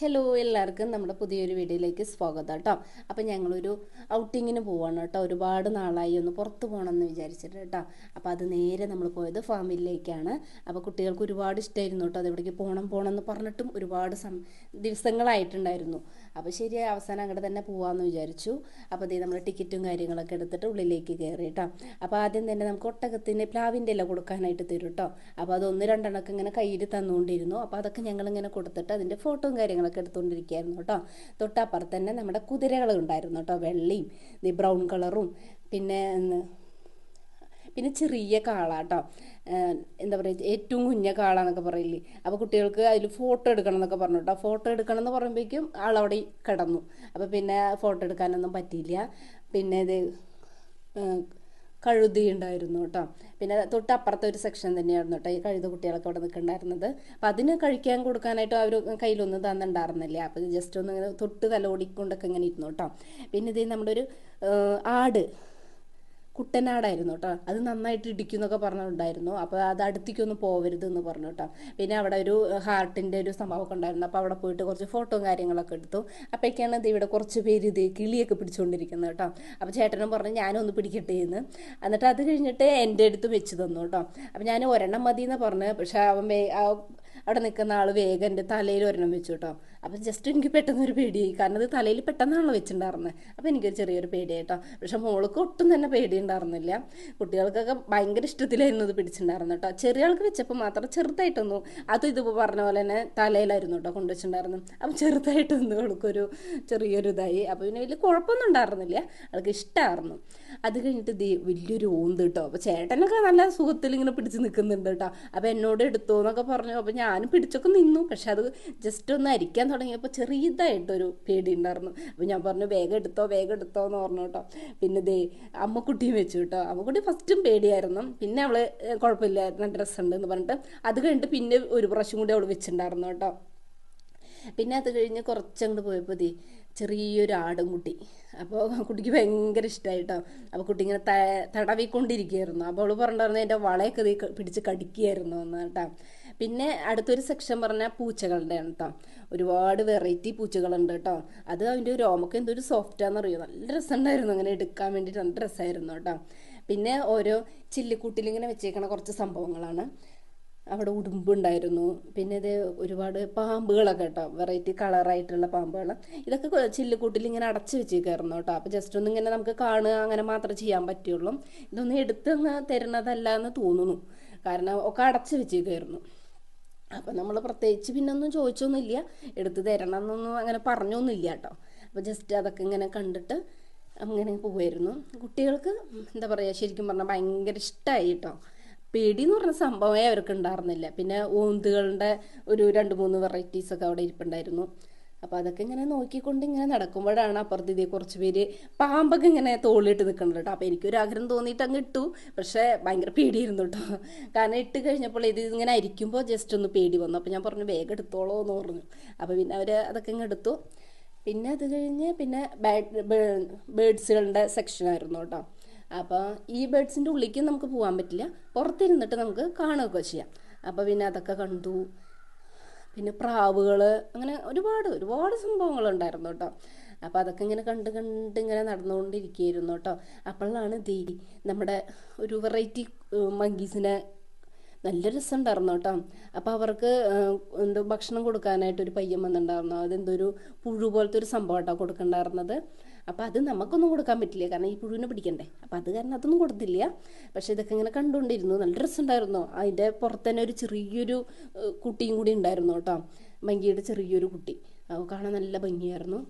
Hello എല്ലാവർക്കും നമ്മുടെ പുതിയൊരു വീഡിയോയിലേക്ക് സ്വാഗതം കേട്ടോ. അപ്പം ഞങ്ങളൊരു ഔട്ടിങ്ങിന് പോവാണ് കേട്ടോ. ഒരുപാട് നാളായി ഒന്ന് പുറത്ത് പോകണമെന്ന് വിചാരിച്ചിട്ട് കേട്ടോ. അപ്പോൾ അത് നേരെ നമ്മൾ പോയത് ഫാമിലിയിലേക്കാണ് അപ്പോൾ കുട്ടികൾക്ക് ഒരുപാട് ഇഷ്ടമായിരുന്നു കേട്ടോ. അത് എവിടേക്ക് പോകണം പോകണം എന്ന് പറഞ്ഞിട്ടും ഒരുപാട് ദിവസങ്ങളായിട്ടുണ്ടായിരുന്നു. അപ്പോൾ ശരി അവസാനം അങ്ങോട്ട് തന്നെ പോകാമെന്ന് വിചാരിച്ചു. അപ്പോൾ ദേ നമ്മൾ ടിക്കറ്റും കാര്യങ്ങളൊക്കെ എടുത്തിട്ട് ഉള്ളിലേക്ക് കയറി കേട്ടോ അപ്പോൾ ആദ്യം തന്നെ നമുക്ക് ഒട്ടകത്തിന്റെ പ്ലാവിന്റെ ഇല കൊടുക്കാനായിട്ട് തരും കേട്ടോ അപ്പോൾ അത് ഒന്ന് രണ്ടെണ്ണമൊക്കെ ഇങ്ങനെ കയ്യിൽ തന്നുകൊണ്ടിരുന്നു അപ്പോൾ അതൊക്കെ ഞങ്ങളിങ്ങനെ കൊടുത്തിട്ട് അതിന്റെ ഫോട്ടോയും കാര്യങ്ങളൊക്കെ എടുത്തുകൊണ്ടിരിക്കുകയായിരുന്നു കേട്ടോ തൊട്ടപ്പുറത്ത് തന്നെ നമ്മുടെ കുതിരകൾ ഉണ്ടായിരുന്നു കേട്ടോ വെള്ളയും ബ്രൗൺ കളറും. പിന്നെ പിന്നെ ചെറിയ കാള കേട്ടോ എന്താ പറയുക ഏറ്റവും കുഞ്ഞ കാള പറയില്ലേ. അപ്പോൾ കുട്ടികൾക്ക് അതിൽ ഫോട്ടോ എടുക്കണം എന്നൊക്കെ പറഞ്ഞു കേട്ടോ ഫോട്ടോ എടുക്കണം എന്ന് പറയുമ്പോഴേക്കും ആളവിടെ കിടന്നു. അപ്പോൾ പിന്നെ ഫോട്ടോ എടുക്കാനൊന്നും പറ്റിയില്ല. പിന്നെ ഇത് കഴുതി ഉണ്ടായിരുന്നു കേട്ടോ. പിന്നെ തൊട്ടപ്പുറത്തെ ഒരു സെക്ഷൻ തന്നെയായിരുന്നു കേട്ടോ ഈ കഴുത കുട്ടികളൊക്കെ അവിടെ നിൽക്കുന്നുണ്ടായിരുന്നത്. അപ്പം അതിന് കഴിക്കാൻ കൊടുക്കാനായിട്ട് അവർ കയ്യിലൊന്നും തന്നിട്ടുണ്ടായിരുന്നില്ല. അപ്പം ജസ്റ്റ് ഒന്ന് ഇങ്ങനെ തൊട്ട് തലോടിക്കൊണ്ടൊക്കെ ഇങ്ങനെ ഇരുന്നു കേട്ടോ. പിന്നെ ഇത് നമ്മുടെ ഒരു ആട്. കുട്ടനാടായിരുന്നു കേട്ടോ അത് നന്നായിട്ട് ഇടിക്കുന്നൊക്കെ പറഞ്ഞിട്ടുണ്ടായിരുന്നു. അപ്പോൾ അത് അടുത്തേക്കൊന്നും പോവരുത് എന്ന് പറഞ്ഞു കേട്ടോ പിന്നെ അവിടെ ഒരു ഹാർട്ടിന്റെ ഒരു സംഭവമൊക്കെ ഉണ്ടായിരുന്നു. അപ്പോൾ അവിടെ പോയിട്ട് കുറച്ച് ഫോട്ടോയും കാര്യങ്ങളൊക്കെ എടുത്തു. അപ്പോഴേക്കാണ് ഇത് ഇവിടെ കുറച്ച് പേര് ഇത് കിളിയൊക്കെ പിടിച്ചുകൊണ്ടിരിക്കുന്നത് കേട്ടോ അപ്പോൾ ചേട്ടനും പറഞ്ഞു ഞാനൊന്ന് പിടിക്കട്ടെ എന്ന്. എന്നിട്ട് അത് കഴിഞ്ഞിട്ട് എന്റെ അടുത്ത് വെച്ച് തന്നു കേട്ടോ അപ്പോൾ ഞാൻ ഒരെണ്ണം മതി എന്ന് പറഞ്ഞു. പക്ഷേ അവൻ അവിടെ നിൽക്കുന്ന ആൾ വേഗം എന്റെ തലയിൽ ഒരെണ്ണം വെച്ചു കേട്ടോ അപ്പം ജസ്റ്റ് എനിക്ക് പെട്ടെന്ന് ഒരു പേടിയായി. കാരണം അത് തലയിൽ പെട്ടെന്നാണല്ലോ വെച്ചിട്ടുണ്ടായിരുന്നത് അപ്പോൾ എനിക്കൊരു ചെറിയൊരു പേടിയായിട്ടോ. പക്ഷെ മോൾക്ക് ഒട്ടും തന്നെ പേടി ഉണ്ടായിരുന്നില്ല കുട്ടികൾക്കൊക്കെ ഭയങ്കര ഇഷ്ടത്തിലായിരുന്നു ഇത് പിടിച്ചിട്ടുണ്ടായിരുന്നു കേട്ടോ ചെറിയ ആൾക്ക് വെച്ചപ്പോൾ മാത്രം ചെറുതായിട്ടൊന്നു അത് ഇതിപ്പോൾ പറഞ്ഞ പോലെ തന്നെ തലയിലായിരുന്നു കേട്ടോ കൊണ്ടുവച്ചിട്ടുണ്ടായിരുന്നു അപ്പം ചെറുതായിട്ടൊന്നും അവൾക്കൊരു ചെറിയൊരു ഇതായി. അപ്പോൾ പിന്നെ വലിയ കുഴപ്പമൊന്നും ഉണ്ടായിരുന്നില്ല. അവൾക്ക് ഇഷ്ടമായിരുന്നു അത് കഴിഞ്ഞിട്ട് ഇത് വലിയൊരു ഓന്ത് കേട്ടോ അപ്പോൾ ചേട്ടനൊക്കെ നല്ല സുഖത്തിൽ ഇങ്ങനെ പിടിച്ച് നിൽക്കുന്നുണ്ട് കേട്ടോ അപ്പോൾ എന്നോട് എടുത്തു എന്നൊക്കെ പറഞ്ഞു. അപ്പോൾ ഞാനും പിടിച്ചൊക്കെ നിന്നു. പക്ഷെ അത് ജസ്റ്റ് ഒന്ന് അരിക്കാൻ തുടങ്ങിയപ്പോൾ ചെറിയതായിട്ടൊരു പേടി ഉണ്ടായിരുന്നു അപ്പോൾ ഞാൻ പറഞ്ഞു വേഗം എടുത്തോ വേഗം എടുത്തോ എന്ന് പറഞ്ഞു കേട്ടോ. പിന്നെ ദേ അമ്മക്കുട്ടിയും വെച്ചു കേട്ടോ. അമ്മക്കുട്ടി ഫസ്റ്റും പേടിയായിരുന്നു. പിന്നെ അവൾ കുഴപ്പമില്ല നല്ല ഡ്രസ്സുണ്ട് എന്ന് പറഞ്ഞിട്ട്. അത് കഴിഞ്ഞിട്ട് പിന്നെ ഒരു പ്രാവശ്യം കൂടി അവൾ വെച്ചിട്ടുണ്ടായിരുന്നു കേട്ടോ. പിന്നെ അത് കഴിഞ്ഞ് കുറച്ചങ്ങോട്ട് പോയപ്പോൾ ദേ ചെറിയൊരു ആടും കുട്ടി അപ്പോൾ കുട്ടിക്ക് ഭയങ്കര ഇഷ്ടമായിട്ടോ അപ്പോൾ കുട്ടി ഇങ്ങനെ ത തടവിക്കൊണ്ടിരിക്കുകയായിരുന്നു. അപ്പോൾ അവൾ പറഞ്ഞിട്ടുണ്ടായിരുന്നു എന്റെ വളയൊക്കെ പിടിച്ച് കടിക്കുകയായിരുന്നു എന്ന് കേട്ടോ പിന്നെ അടുത്തൊരു സെക്ഷൻ പറഞ്ഞാൽ പൂച്ചകളുടെ ആണ് കേട്ടോ ഒരുപാട് വെറൈറ്റി പൂച്ചകളുണ്ട് കേട്ടോ അത് അതിന്റെ രോമൊക്കെ എന്തൊരു സോഫ്റ്റാന്ന് അറിയോ നല്ല രസമുണ്ടായിരുന്നു. അങ്ങനെ എടുക്കാൻ വേണ്ടിയിട്ട് നല്ല രസമായിരുന്നു കേട്ടോ പിന്നെ ഓരോ ചില്ലിക്കൂട്ടിലിങ്ങനെ വെച്ചേക്കണ കുറച്ച് സംഭവങ്ങളാണ്. അവിടെ ഉടുമ്പുണ്ടായിരുന്നു പിന്നെ ഇത് ഒരുപാട് പാമ്പുകളൊക്കെ കേട്ടോ വെറൈറ്റി കളറായിട്ടുള്ള പാമ്പുകൾ ഇതൊക്കെ ചില്ലുകൂട്ടിൽ ഇങ്ങനെ അടച്ചു വെച്ചേക്കായിരുന്നു കേട്ടോ അപ്പോൾ ജസ്റ്റ് ഒന്ന് ഇങ്ങനെ നമുക്ക് കാണുക അങ്ങനെ മാത്രമേ ചെയ്യാൻ പറ്റുള്ളൂ. ഇതൊന്നും എടുത്ത് തരുന്നതല്ല എന്ന് തോന്നുന്നു. കാരണം ഒക്കെ അടച്ചു വെച്ചേക്കായിരുന്നു. അപ്പം നമ്മൾ പ്രത്യേകിച്ച് പിന്നെ ഒന്നും ചോദിച്ചൊന്നുമില്ല. എടുത്ത് തരണം എന്നൊന്നും അങ്ങനെ പറഞ്ഞൊന്നുമില്ല കേട്ടോ. അപ്പോൾ ജസ്റ്റ് അതൊക്കെ ഇങ്ങനെ കണ്ടിട്ട് അങ്ങനെ പോവായിരുന്നു കുട്ടികൾക്ക് എന്താ പറയുക ശരിക്കും പറഞ്ഞാൽ ഭയങ്കര ഇഷ്ടമായി കേട്ടോ. പേടി എന്ന് പറഞ്ഞ സംഭവമേ അവർക്ക് ഉണ്ടായിരുന്നില്ല. പിന്നെ ഓന്തുകളുടെ ഒരു രണ്ട് മൂന്ന് വെറൈറ്റീസ് ഒക്കെ അവിടെ ഇരിപ്പുണ്ടായിരുന്നു. അപ്പോൾ അതൊക്കെ ഇങ്ങനെ നോക്കിക്കൊണ്ട് ഇങ്ങനെ നടക്കുമ്പോഴാണ് അപ്പുറത്ത് ഇതേ കുറച്ച് പേര് പാമ്പൊക്കെ ഇങ്ങനെ തോളിലിട്ട് നിൽക്കണത് കേട്ടോ. അപ്പോൾ എനിക്കൊരു ആഗ്രഹം തോന്നിയിട്ട് അങ്ങ് ഇട്ടു. പക്ഷേ ഭയങ്കര പേടിയായിരുന്നു കേട്ടോ. കാരണം ഇട്ട് കഴിഞ്ഞപ്പോൾ ഇത് ഇങ്ങനെ അരിക്കുമ്പോൾ ജസ്റ്റ് ഒന്ന് പേടി വന്നു. അപ്പോൾ ഞാൻ പറഞ്ഞു വേഗം എടുത്തോളോ എന്ന് പറഞ്ഞു. അപ്പോൾ പിന്നെ അവർ അതൊക്കെ ഇങ്ങ് എടുത്തു. പിന്നെ അത് കഴിഞ്ഞ് പിന്നെ ബേഡ്സുകളുടെ സെക്ഷനായിരുന്നു കേട്ടോ. അപ്പോൾ ഈ ബേഡ്സിന്റെ ഉള്ളിലേക്ക് നമുക്ക് പോകാൻ പറ്റില്ല. പുറത്തിരുന്നിട്ട് നമുക്ക് കാണുകയൊക്കെ ചെയ്യാം. അപ്പോൾ പിന്നെ അതൊക്കെ കണ്ടു. പിന്നെ പ്രാവുകൾ അങ്ങനെ ഒരുപാട് ഒരുപാട് സംഭവങ്ങൾ ഉണ്ടായിരുന്നു കേട്ടോ. അപ്പോൾ അതൊക്കെ ഇങ്ങനെ കണ്ട് കണ്ട് ഇങ്ങനെ നടന്നുകൊണ്ടിരിക്കുകയായിരുന്നു കേട്ടോ. അപ്പോഴാണ് ദീ നമ്മുടെ ഒരു വെറൈറ്റി മങ്കീസിനെ നല്ല രസം രസമുണ്ടായിരുന്നു കേട്ടോ. അപ്പോൾ അവർക്ക് എന്തോ ഭക്ഷണം കൊടുക്കാനായിട്ട് ഒരു പയ്യൻ വന്നിട്ടുണ്ടായിരുന്നു. അതെന്തോ ഒരു പുഴു പോലത്തെ ഒരു സംഭവം കേട്ടോ കൊടുക്കണ്ടായിരുന്നത്. അപ്പോൾ അത് നമുക്കൊന്നും കൊടുക്കാൻ പറ്റില്ല. കാരണം ഈ പുഴുവിനെ പിടിക്കണ്ടേ. അപ്പോൾ അത് കാരണം അതൊന്നും കൊടുത്തില്ല. പക്ഷേ ഇതൊക്കെ ഇങ്ങനെ കണ്ടുകൊണ്ടിരുന്നു. നല്ല രസമുണ്ടായിരുന്നു അതിന്റെ പുറത്ത് തന്നെ ഒരു ചെറിയൊരു കുട്ടിയും കൂടി ഉണ്ടായിരുന്നു കേട്ടോ. മങ്കിയുടെ ചെറിയൊരു കുട്ടി. കാണാൻ നല്ല ഭംഗിയായിരുന്നു.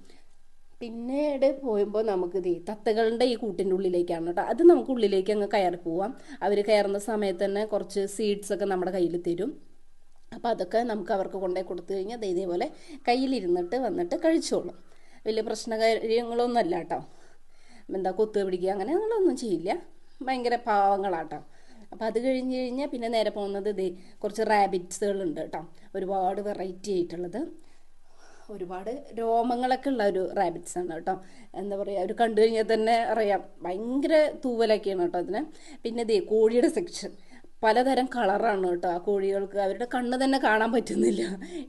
പിന്നീട് പോയുമ്പോൾ നമുക്ക് ഇത് തത്തകളുടെ ഈ കൂട്ടിന്റെ ഉള്ളിലേക്കാണ് കേട്ടോ. അത് നമുക്ക് ഉള്ളിലേക്ക് അങ്ങ് കയറി പോവാം. അവർ കയറുന്ന സമയത്ത് തന്നെ കുറച്ച് സീഡ്സ് ഒക്കെ നമ്മുടെ കയ്യിൽ തരും. അപ്പോൾ അതൊക്കെ നമുക്ക് അവർക്ക് കൊണ്ടുപോയി കൊടുത്തു കഴിഞ്ഞാൽ ഇതേപോലെ കയ്യിലിരുന്നിട്ട് വന്നിട്ട് കഴിച്ചോളും. വലിയ പ്രശ്നകാര്യങ്ങളൊന്നും അല്ല കേട്ടോ. എന്താ കൊത്തു പിടിക്കുക അങ്ങനെ അങ്ങനെയൊന്നും ചെയ്യില്ല. ഭയങ്കര പാവങ്ങളാട്ടോ. അപ്പം അത് കഴിഞ്ഞ് കഴിഞ്ഞാൽ പിന്നെ നേരെ പോകുന്നത് ദേ കുറച്ച് റാബിറ്റ്സുകളുണ്ട് കേട്ടോ. ഒരുപാട് വെറൈറ്റി ആയിട്ടുള്ളത്. ഒരുപാട് രോമങ്ങളൊക്കെ ഉള്ള ഒരു റാബിറ്റ്സ് ആണ് കേട്ടോ. എന്താ പറയുക അവർ കണ്ടു കഴിഞ്ഞാൽ തന്നെ അറിയാം. ഭയങ്കര തൂവലൊക്കെയാണ് കേട്ടോ അതിന്. പിന്നെ ഇതേ കോഴിയുടെ സെക്ഷൻ. പലതരം കളറാണ് കേട്ടോ ആ കോഴികൾക്ക്. അവരുടെ കണ്ണ് തന്നെ കാണാൻ പറ്റുന്നില്ല.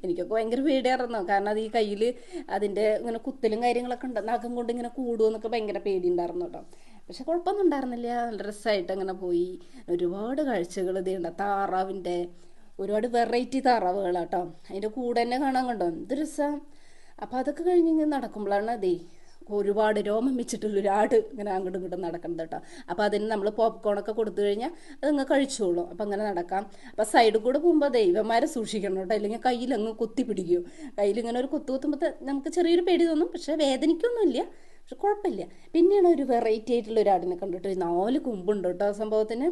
എനിക്കൊക്കെ ഭയങ്കര പേടിയായിരുന്നു. കാരണം അത് ഈ കയ്യിൽ അതിന്റെ ഇങ്ങനെ കുത്തലും കാര്യങ്ങളൊക്കെ ഉണ്ട്. നഖം കൊണ്ട് ഇങ്ങനെ കൂടുമെന്നൊക്കെ ഭയങ്കര പേടി ഉണ്ടായിരുന്നു കേട്ടോ. പക്ഷെ കുഴപ്പമൊന്നും ഉണ്ടായിരുന്നില്ല. നല്ല രസമായിട്ട് അങ്ങനെ പോയി. ഒരുപാട് കാഴ്ചകൾ ഇതുണ്ട് താറാവിന്റെ ഒരുപാട് വെറൈറ്റി താറാവുകളാട്ടോ. അതിന്റെ കൂടെ തന്നെ കാണാൻ കണ്ടോ? എന്ത് രസം. അപ്പോൾ അതൊക്കെ കഴിഞ്ഞ് നടക്കുമ്പോഴാണ് അതേ ഒരുപാട് രോമം വെച്ചിട്ടുള്ള ഒരു ആട് ഇങ്ങനെ അങ്ങോട്ടും ഇങ്ങോട്ടും നടക്കുന്നത് കേട്ടോ. അപ്പോൾ അതിന് നമ്മൾ പോപ്കോണൊക്കെ കൊടുത്തു കഴിഞ്ഞാൽ അതങ്ങ് കഴിച്ചോളും. അപ്പം അങ്ങനെ നടക്കാം. അപ്പം സൈഡിൽ കൂടെ പോകുമ്പോൾ ദൈവന്മാരെ സൂക്ഷിക്കണം കേട്ടോ. അല്ലെങ്കിൽ കയ്യിൽ അങ്ങ് കുത്തി പിടിക്കും. കയ്യിലിങ്ങനെ ഒരു കുത്തു കുത്തുമ്പോൾ നമുക്ക് ചെറിയൊരു പേടി തോന്നും. പക്ഷേ വേദനിക്കൊന്നുമില്ല. പക്ഷെ കുഴപ്പമില്ല. പിന്നെയാണ് ഒരു വെറൈറ്റി ആയിട്ടുള്ള ഒരു ആടിനെ കണ്ടിട്ട് നാല് കൊമ്പുണ്ട് കേട്ടോ ആ സംഭവത്തിന്.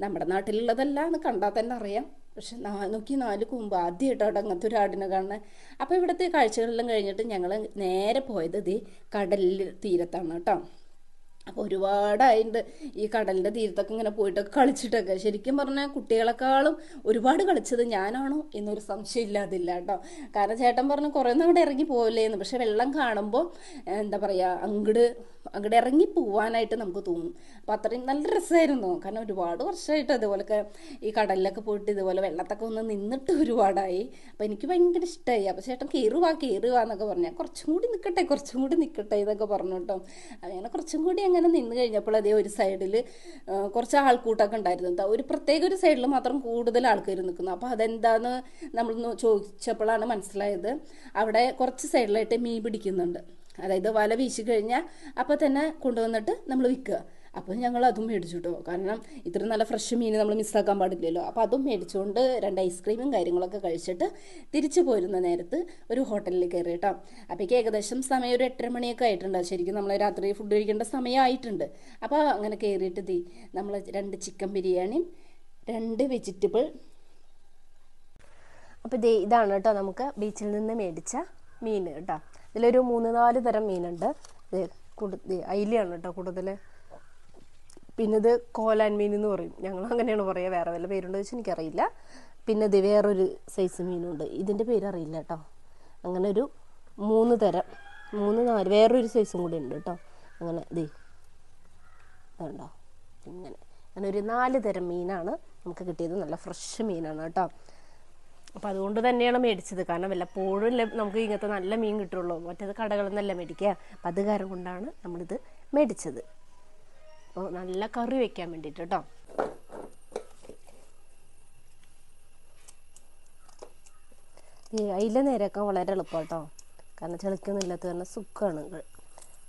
നമ്മുടെ നാട്ടിലുള്ളതല്ല എന്ന് കണ്ടാൽ തന്നെ അറിയാം. പക്ഷെ നാ നോക്കി നാല് കൊമ്പ് ആദ്യമായിട്ടാണ് അങ്ങനത്തെ ഒരു ആടിനെ കാണുന്നത് അപ്പോൾ ഇവിടുത്തെ കാഴ്ചകളെല്ലാം കഴിഞ്ഞിട്ട് ഞങ്ങൾ നേരെ പോയത് ഇത് കടലിൽ തീരത്താണ് കേട്ടോ. അപ്പോൾ ഒരുപാടായിട്ടുണ്ട് ഈ കടലിന്റെ തീരത്തൊക്കെ ഇങ്ങനെ പോയിട്ടൊക്കെ കളിച്ചിട്ടൊക്കെ. ശരിക്കും പറഞ്ഞാൽ കുട്ടികളെക്കാളും ഒരുപാട് കളിച്ചത് ഞാനാണോ എന്നൊരു സംശയം ഇല്ലാതില്ല കേട്ടോ. കാരണം ചേട്ടൻ പറഞ്ഞു കുറേ ഒന്നും അവിടെ ഇറങ്ങി പോവില്ലേന്ന്. പക്ഷെ വെള്ളം കാണുമ്പോൾ എന്താ പറയുക അങ്ങോട്ട് അങ്ങോട്ട് ഇറങ്ങി പോവാനായിട്ട് നമുക്ക് തോന്നും. അപ്പം അത്രയും നല്ല രസമായിരുന്നു കാരണം ഒരുപാട് വർഷമായിട്ട് അതുപോലൊക്കെ ഈ കടലിലൊക്കെ പോയിട്ട് ഇതുപോലെ വെള്ളത്തൊക്കെ ഒന്ന് നിന്നിട്ട് ഒരുപാടായി. അപ്പം എനിക്ക് ഭയങ്കര ഇഷ്ടമായി അപ്പോൾ ചേട്ടൻ കയറുവാ കയറുവാ എന്നൊക്കെ പറഞ്ഞാൽ കുറച്ചും കൂടി നിൽക്കട്ടെ കുറച്ചും കൂടി നിൽക്കട്ടെ ഇതൊക്കെ പറഞ്ഞു കേട്ടോ. അങ്ങനെ കുറച്ചും കൂടി അങ്ങനെ നിന്ന് കഴിഞ്ഞപ്പോൾ അതേ ഒരു സൈഡിൽ കുറച്ച് ആൾക്കൂട്ടമൊക്കെ ഉണ്ടായിരുന്നു. ഒരു പ്രത്യേക ഒരു സൈഡിൽ മാത്രം കൂടുതൽ ആൾക്കാർ നിൽക്കുന്നു. അപ്പോൾ അതെന്താന്ന് നമ്മൾ ചോദിച്ചപ്പോഴാണ് മനസ്സിലായത്. അവിടെ കുറച്ച് സൈഡിലായിട്ട് മീൻ പിടിക്കുന്നുണ്ട്. അതായത് വല വീശി കഴിഞ്ഞാൽ അപ്പോൾ തന്നെ കൊണ്ടുവന്നിട്ട് നമ്മൾ വിൽക്കുക അപ്പോൾ ഞങ്ങൾ അതും മേടിച്ചു കേട്ടോ കാരണം ഇത്ര നല്ല ഫ്രഷ് മീൻ നമ്മൾ മിസ്സാക്കാൻ പാടില്ലല്ലോ. അപ്പോൾ അതും മേടിച്ചുകൊണ്ട് രണ്ട് ഐസ്ക്രീമും കാര്യങ്ങളൊക്കെ കഴിച്ചിട്ട് തിരിച്ചു പോരുന്ന നേരത്ത് ഒരു ഹോട്ടലിൽ കയറി കേട്ടോ. അപ്പോഴേക്ക് ഏകദേശം സമയം ഒരു എട്ടര മണിയൊക്കെ ആയിട്ടുണ്ട്. ശരിക്കും നമ്മൾ രാത്രി ഫുഡ് കഴിക്കേണ്ട സമയമായിട്ടുണ്ട് അപ്പോൾ അങ്ങനെ കയറിയിട്ട് തീ നമ്മൾ രണ്ട് ചിക്കൻ ബിരിയാണിയും രണ്ട് വെജിറ്റബിൾ അപ്പോൾ ഇതാണ് കേട്ടോ നമുക്ക് ബീച്ചിൽ നിന്ന് മേടിച്ച മീൻ കേട്ടോ. ഇതിലൊരു മൂന്ന് നാല് തരം മീനുണ്ട്. കൂടുതൽ അയിലയാണ് കേട്ടോ കൂടുതൽ പിന്നെ ഇത് കോലാൻ മീൻ എന്ന് പറയും. ഞങ്ങൾ അങ്ങനെയാണ് പറയുക വേറെ വല്ല പേരുണ്ടോ വെച്ചാൽ എനിക്കറിയില്ല. പിന്നെ ഇത് വേറൊരു സൈസ് മീനുണ്ട്. ഇതിന്റെ പേരറിയില്ല കേട്ടോ. അങ്ങനെ ഒരു മൂന്ന് തരം മൂന്ന് നാല് വേറൊരു സൈസും കൂടി ഉണ്ട് കേട്ടോ. അങ്ങനെ ദേ അതുണ്ടോ ഇങ്ങനെ. അങ്ങനെ ഒരു നാല് തരം മീനാണ് നമുക്ക് കിട്ടിയത്. നല്ല ഫ്രഷ് മീനാണ് കേട്ടോ. അപ്പോൾ അതുകൊണ്ട് തന്നെയാണ് മേടിച്ചത്. കാരണം വല്ലപ്പോഴും പോഴും നമുക്ക് ഇങ്ങനത്തെ നല്ല മീൻ കിട്ടുള്ളൂ. മറ്റേത് കടകളിൽ നിന്നല്ല മേടിക്കുക. അപ്പം അത് കാരണം കൊണ്ടാണ് നമ്മളിത് മേടിച്ചത്. അപ്പോൾ നല്ല കറി വെക്കാൻ വേണ്ടിയിട്ട് കേട്ടോ ഈ അയില നേരെയാക്കാൻ വളരെ എളുപ്പം കേട്ടോ കാരണം ചെളിക്കൊന്നുമില്ലാത്ത കാരണം സുഖമാണ്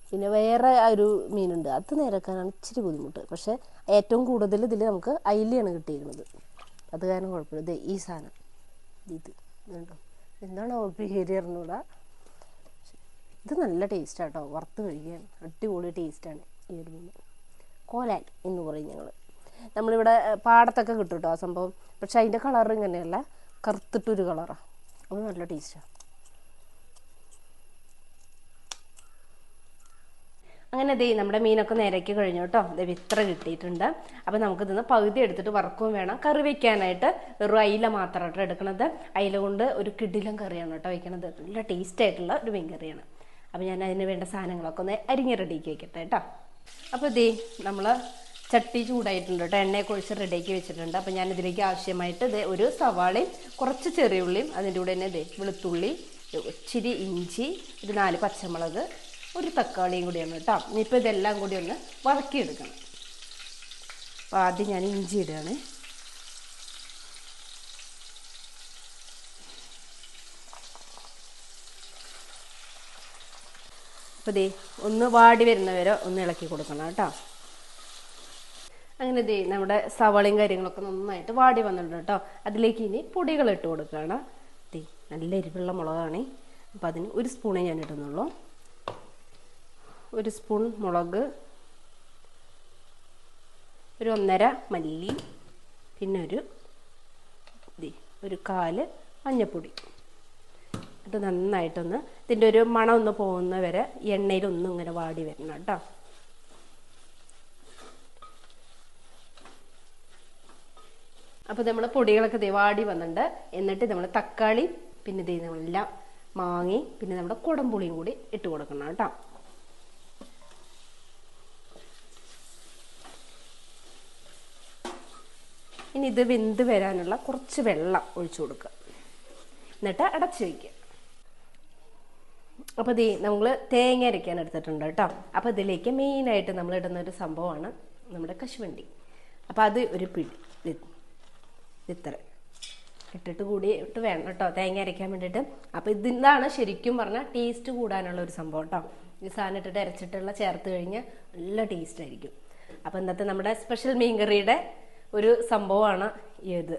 പിന്നെ വേറെ ഒരു മീനുണ്ട്. അത് നേരെക്കാനാണ് ഇച്ചിരി ബുദ്ധിമുട്ട്. പക്ഷേ ഏറ്റവും കൂടുതൽ ഇതിൽ നമുക്ക് അയിലയാണ് കിട്ടിയിരുന്നത്. അത് കാരണം കുഴപ്പമില്ല. ഇത് ഈ സാധനം. ഇത് എന്താണ് ബിഹേവിയർ അറിഞ്ഞൂടാ ഇത് നല്ല ടേസ്റ്റ് കേട്ടോ വറുത്ത് കഴിക്കാൻ. അടിപൊളി ടേസ്റ്റാണ് ഈ ഒരു മീൻ. കോലാൻ എന്ന് പറയും ഞങ്ങൾ നമ്മളിവിടെ പാടത്തൊക്കെ കിട്ടും കേട്ടോ ആ സംഭവം. പക്ഷേ അതിന്റെ കളർ ഇങ്ങനെയല്ല കറുത്തിട്ടൊരു കളറാണ് അത് നല്ല ടേസ്റ്റാണ് അങ്ങനെ ദേ നമ്മുടെ മീനൊക്കെ നേരേക്ക് കഴിഞ്ഞു കേട്ടോ. ദേ ഇത്ര കിട്ടിയിട്ടുണ്ട്. അപ്പം നമുക്കിതൊന്ന് പകുതി എടുത്തിട്ട് വറക്കുകയും വേണം. കറി വെക്കാനായിട്ട് വെറും അയില മാത്രമായിട്ട് എടുക്കണത്. അയില കൊണ്ട് ഒരു കിടിലം കറിയാണ് കേട്ടോ വെക്കണത്. നല്ല ടേസ്റ്റ് ആയിട്ടുള്ള ഒരു മീൻ കറിയാണ്. അപ്പം ഞാൻ അതിന് വേണ്ട സാധനങ്ങളൊക്കെ ഒന്ന് അരിഞ്ഞ് റെഡിയാക്കി വെക്കട്ടെ കേട്ടോ. അപ്പോൾ ദേ നമ്മൾ ചട്ടി ചൂടായിട്ടുണ്ട് കേട്ടോ. എണ്ണയൊക്കെ ഒഴിച്ച് റെഡിയാക്കി വെച്ചിട്ടുണ്ട്. അപ്പം ഞാൻ ഇതിലേക്ക് ആവശ്യമായിട്ട് ദേ ഒരു സവാളയും കുറച്ച് ചെറിയ ഉള്ളിയും അതിന്റെ കൂടെ തന്നെ ദേ വെളുത്തുള്ളി ഇച്ചിരി ഇഞ്ചി ഒരു നാല് പച്ചമുളക് ഒരു തക്കാളിയും കൂടി കൂടിയാണ് കേട്ടോ ഇനിയിപ്പോൾ ഇതെല്ലാം കൂടി ഒന്ന് വഴക്കിയെടുക്കണം അപ്പോൾ ആദ്യം ഞാൻ ഇഞ്ചി ഇടുകയാണ്. അപ്പോൾ ദേ ഒന്ന് വാടി വരുന്നവരെ ഒന്ന് ഇളക്കി കൊടുക്കണം കേട്ടോ. അങ്ങനെ ദേ നമ്മുടെ സവാളയും കാര്യങ്ങളൊക്കെ നന്നായിട്ട് വാടി വന്നിട്ടുണ്ട് കേട്ടോ. അതിലേക്ക് ഇനി പൊടികൾ ഇട്ട് കൊടുക്കുകയാണ്. ദേ നല്ല എരിവുള്ള മുളകാണേ. അപ്പോൾ അതിന് ഒരു സ്പൂണേ ഞാൻ ഇടുന്നുള്ളൂ. ഒരു സ്പൂൺ മുളക് ഒരു ഒന്നര മല്ലി പിന്നെ ഒരു ഒരു കാൽ മഞ്ഞപ്പൊടി. ഇത് നന്നായിട്ടൊന്ന് ഇതിന്റെ ഒരു മണം ഒന്ന് പോകുന്ന വരെ എണ്ണയിലൊന്നും ഇങ്ങനെ വാടി വരണം കേട്ടോ. അപ്പോൾ നമ്മൾ പൊടികളൊക്കെ ദേ വാടി വന്നിട്ടുണ്ട്. എന്നിട്ട് നമ്മൾ തക്കാളി പിന്നെ ഇതേ നമ്മളെല്ലാം മാങ്ങി പിന്നെ നമ്മുടെ കുടംപുളിയും കൂടി ഇട്ട് കൊടുക്കണം കേട്ടോ. ഇനി ഇത് വെന്ത് വരാനുള്ള കുറച്ച് വെള്ളം ഒഴിച്ചു കൊടുക്കുക. എന്നിട്ട് അടച്ചു വയ്ക്കുക അപ്പോൾ ഇത് നമ്മൾ തേങ്ങ അരയ്ക്കാൻ എടുത്തിട്ടുണ്ട് കേട്ടോ. അപ്പോൾ ഇതിലേക്ക് മെയിനായിട്ട് നമ്മൾ ഇടുന്ന ഒരു സംഭവമാണ് നമ്മുടെ കശുവണ്ടി. അപ്പോൾ അത് ഒരു പിടി ഇത്ര. ഇട്ടിട്ട് കൂടി ഇട്ട് വേണം കേട്ടോ തേങ്ങ അരയ്ക്കാൻ വേണ്ടിയിട്ട്. അപ്പോൾ ഇതിന്താണ് ശരിക്കും പറഞ്ഞാൽ ടേസ്റ്റ് കൂടാനുള്ള ഒരു സംഭവം കേട്ടോ. ഈ സാധനം ഇട്ടിട്ട് അരച്ചിട്ടുള്ള ചേർത്ത് കഴിഞ്ഞാൽ നല്ല ടേസ്റ്റ് ആയിരിക്കും. അപ്പോൾ ഇന്നത്തെ നമ്മുടെ സ്പെഷ്യൽ മീൻകറിയുടെ ഒരു സംഭവമാണ് ഇത്.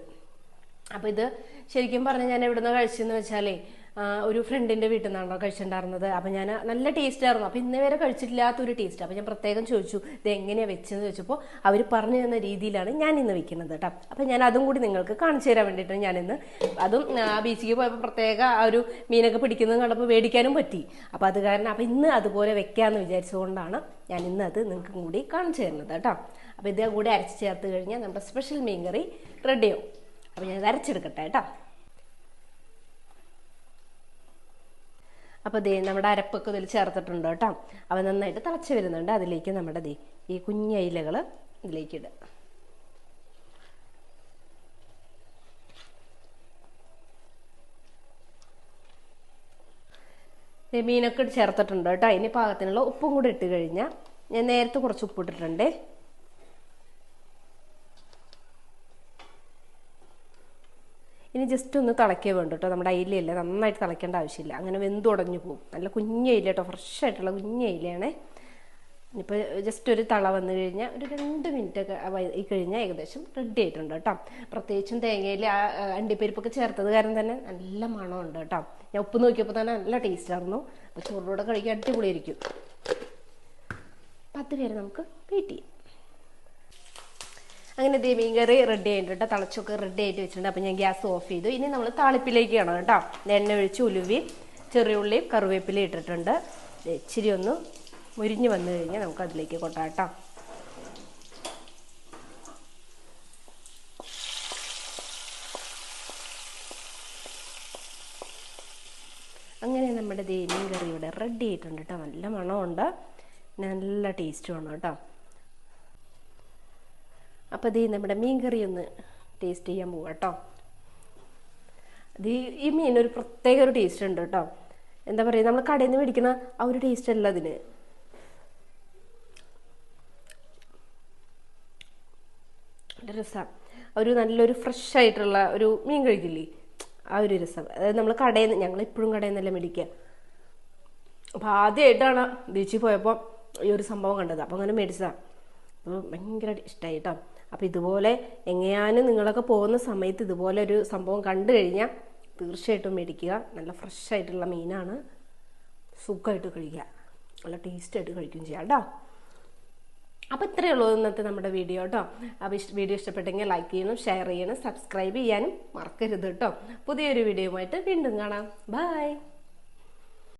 അപ്പോൾ ഇത് ശരിക്കും പറഞ്ഞാൽ ഞാൻ എവിടുന്ന് കഴിച്ചെന്ന് വെച്ചാലേ ഒരു ഫ്രണ്ടിന്റെ വീട്ടിൽ നിന്നാണല്ലോ കഴിച്ചിട്ടുണ്ടായിരുന്നത്. അപ്പം ഞാൻ നല്ല ടേസ്റ്റ് ആയിരുന്നു. അപ്പം ഇന്നേ വരെ കഴിച്ചിട്ടില്ലാത്ത ഒരു ടേസ്റ്റ് അപ്പം ഞാൻ പ്രത്യേകം ചോദിച്ചു ഇത് എങ്ങനെയാണ് വെച്ചെന്ന് ചോദിച്ചപ്പോൾ അവർ പറഞ്ഞു തന്ന രീതിയിലാണ് ഞാൻ ഇന്ന് വെക്കുന്നത് കേട്ടോ അപ്പം ഞാൻ അതും കൂടി നിങ്ങൾക്ക് കാണിച്ചു തരാൻ വേണ്ടിയിട്ടാണ് ഞാനിന്ന് അതും ആ ബീച്ചിലേക്ക് പോയപ്പോൾ പ്രത്യേക ആ ഒരു മീനൊക്കെ പിടിക്കുന്നത് കണ്ടപ്പോൾ മേടിക്കാനും പറ്റി. അപ്പം അത് കാരണം അപ്പം ഇന്ന് അതുപോലെ വെക്കാമെന്ന് വിചാരിച്ചുകൊണ്ടാണ് ഞാൻ ഇന്ന് അത് നിങ്ങൾക്ക് കൂടി കാണിച്ചു തരുന്നത് കേട്ടോ അപ്പൊ ഇതേ കൂടി അരച്ച് ചേർത്ത് കഴിഞ്ഞാൽ നമ്മുടെ സ്പെഷ്യൽ മീൻ കറി റെഡിയാവും അപ്പോൾ ഞാൻ അരച്ചെടുക്കട്ടെ കേട്ടോ അപ്പോൾ ദേ നമ്മുടെ അരപ്പൊക്കെ ഇതിൽ ചേർത്തിട്ടുണ്ട് കേട്ടോ. അവ നന്നായിട്ട് തിളച്ച് വരുന്നുണ്ട്. അതിലേക്ക് നമ്മുടെ ദേ ഈ കുഞ്ഞയിലകൾ ഇതിലേക്ക് ഇടുക. മീനൊക്കെ ചേർത്തിട്ടുണ്ട് കേട്ടോ. അതിന് പാകത്തിനുള്ള ഉപ്പും കൂടി ഇട്ട് കഴിഞ്ഞാൽ ഞാൻ നേരത്തെ കുറച്ച് ഉപ്പ് ഉപ്പിട്ടിട്ടുണ്ട് ഇനി ജസ്റ്റ് ഒന്ന് തിളക്കേ വേണ്ടു കേട്ടോ നമ്മുടെ അയിലയല്ല നന്നായിട്ട് തിളക്കേണ്ട ആവശ്യമില്ല. അങ്ങനെ വെന്തുടഞ്ഞു പോകും. നല്ല കുഞ്ഞ അയില കേട്ടോ ഫ്രഷ് ആയിട്ടുള്ള കുഞ്ഞ ഇലയാണേ ഇനിയിപ്പോൾ ജസ്റ്റ് ഒരു തള വന്നു കഴിഞ്ഞാൽ ഒരു രണ്ട് മിനിറ്റ് ഒക്കെ ആയി കഴിഞ്ഞാൽ ഏകദേശം റെഡി ആയിട്ടുണ്ട് കേട്ടോ പ്രത്യേകിച്ചും തേങ്ങയിൽ ആ, അണ്ടിപ്പരിപ്പൊക്കെ ചേർത്തത് കാരണം തന്നെ നല്ല മണമുണ്ട് കേട്ടോ ഞാൻ ഉപ്പ് നോക്കിയപ്പോൾ തന്നെ നല്ല ടേസ്റ്റ് ആയിരുന്നു. അപ്പോൾ ചോറിലൂടെ കഴിക്കാൻ അടിപൊളിയായിരിക്കും. അപ്പം അതുവരെ നമുക്ക് വെയിറ്റ് ചെയ്യാം. അങ്ങനെ ദേ മീൻ കറി റെഡി ആയിട്ടുണ്ട് കേട്ടോ തിളച്ചൊക്കെ റെഡി ആയിട്ട് വെച്ചിട്ടുണ്ട്. അപ്പം ഞാൻ ഗ്യാസ് ഓഫ് ചെയ്തു. ഇനി നമ്മൾ താളിപ്പിലേക്കാണ് കേട്ടോ. എണ്ണ ഒഴിച്ച് ഉലുവി ചെറിയുള്ളിയും കറിവേപ്പിലയും ഇട്ടിട്ടുണ്ട്. ഇച്ചിരി ഒന്ന് മുരിഞ്ഞ് വന്നു കഴിഞ്ഞാൽ നമുക്ക് അതിലേക്ക് കൊട്ടാം കേട്ടോ അങ്ങനെ നമ്മുടെ ദേ മീൻ കറി ഇവിടെ റെഡി ആയിട്ടുണ്ട് കേട്ടോ നല്ല മണമുണ്ട്. നല്ല ടേസ്റ്റുമാണ് കേട്ടോ. അപ്പോൾ ഇത് നമ്മുടെ മീൻ കറി ഒന്ന് ടേസ്റ്റ് ചെയ്യാൻ പോവാം കേട്ടോ ഇത് ഈ- മീനൊരു പ്രത്യേക ഒരു ടേസ്റ്റ് ഉണ്ട് കേട്ടോ എന്താ പറയുക നമ്മൾ കടയിൽ നിന്ന് മേടിക്കുന്ന ആ ഒരു ടേസ്റ്റ് അല്ല അതിന്. രസം. രസമാണ് ഒരു നല്ലൊരു ഫ്രഷ് ആയിട്ടുള്ള ഒരു മീൻ കഴിക്കില്ലേ? ആ ഒരു രസം. അതായത് നമ്മൾ കടയിൽ നിന്ന് ഞങ്ങൾ ഇപ്പോഴും കടയിൽ നിന്നല്ല മേടിക്കുക അപ്പോൾ ആദ്യമായിട്ടാണ് ബീച്ചിൽ പോയപ്പോൾ ഈ ഒരു സംഭവം കണ്ടത്. അപ്പോൾ അങ്ങനെ മേടിച്ചതാണ് അപ്പോൾ ഭയങ്കര ഇഷ്ടമായി കേട്ടോ അപ്പോൾ ഇതുപോലെ എങ്ങനെയാനും നിങ്ങളൊക്കെ പോകുന്ന സമയത്ത് ഇതുപോലെ ഒരു സംഭവം കണ്ടു കഴിഞ്ഞാൽ തീർച്ചയായിട്ടും മേടിക്കുക. നല്ല ഫ്രഷ് ആയിട്ടുള്ള മീനാണ്. സുഖമായിട്ട് കഴിക്കുക. നല്ല ടേസ്റ്റായിട്ട് കഴിക്കുകയും ചെയ്യാം കേട്ടോ. അപ്പോൾ ഇത്രയേ ഉള്ളൂ ഇന്നത്തെ നമ്മുടെ വീഡിയോ കേട്ടോ അപ്പോൾ വീഡിയോ ഇഷ്ടപ്പെട്ടെങ്കിൽ ലൈക്ക് ചെയ്യണം ഷെയർ ചെയ്യണം സബ്സ്ക്രൈബ് ചെയ്യാനും മറക്കരുത് കേട്ടോ. പുതിയൊരു വീഡിയോയുമായിട്ട് വീണ്ടും കാണാം. ബൈ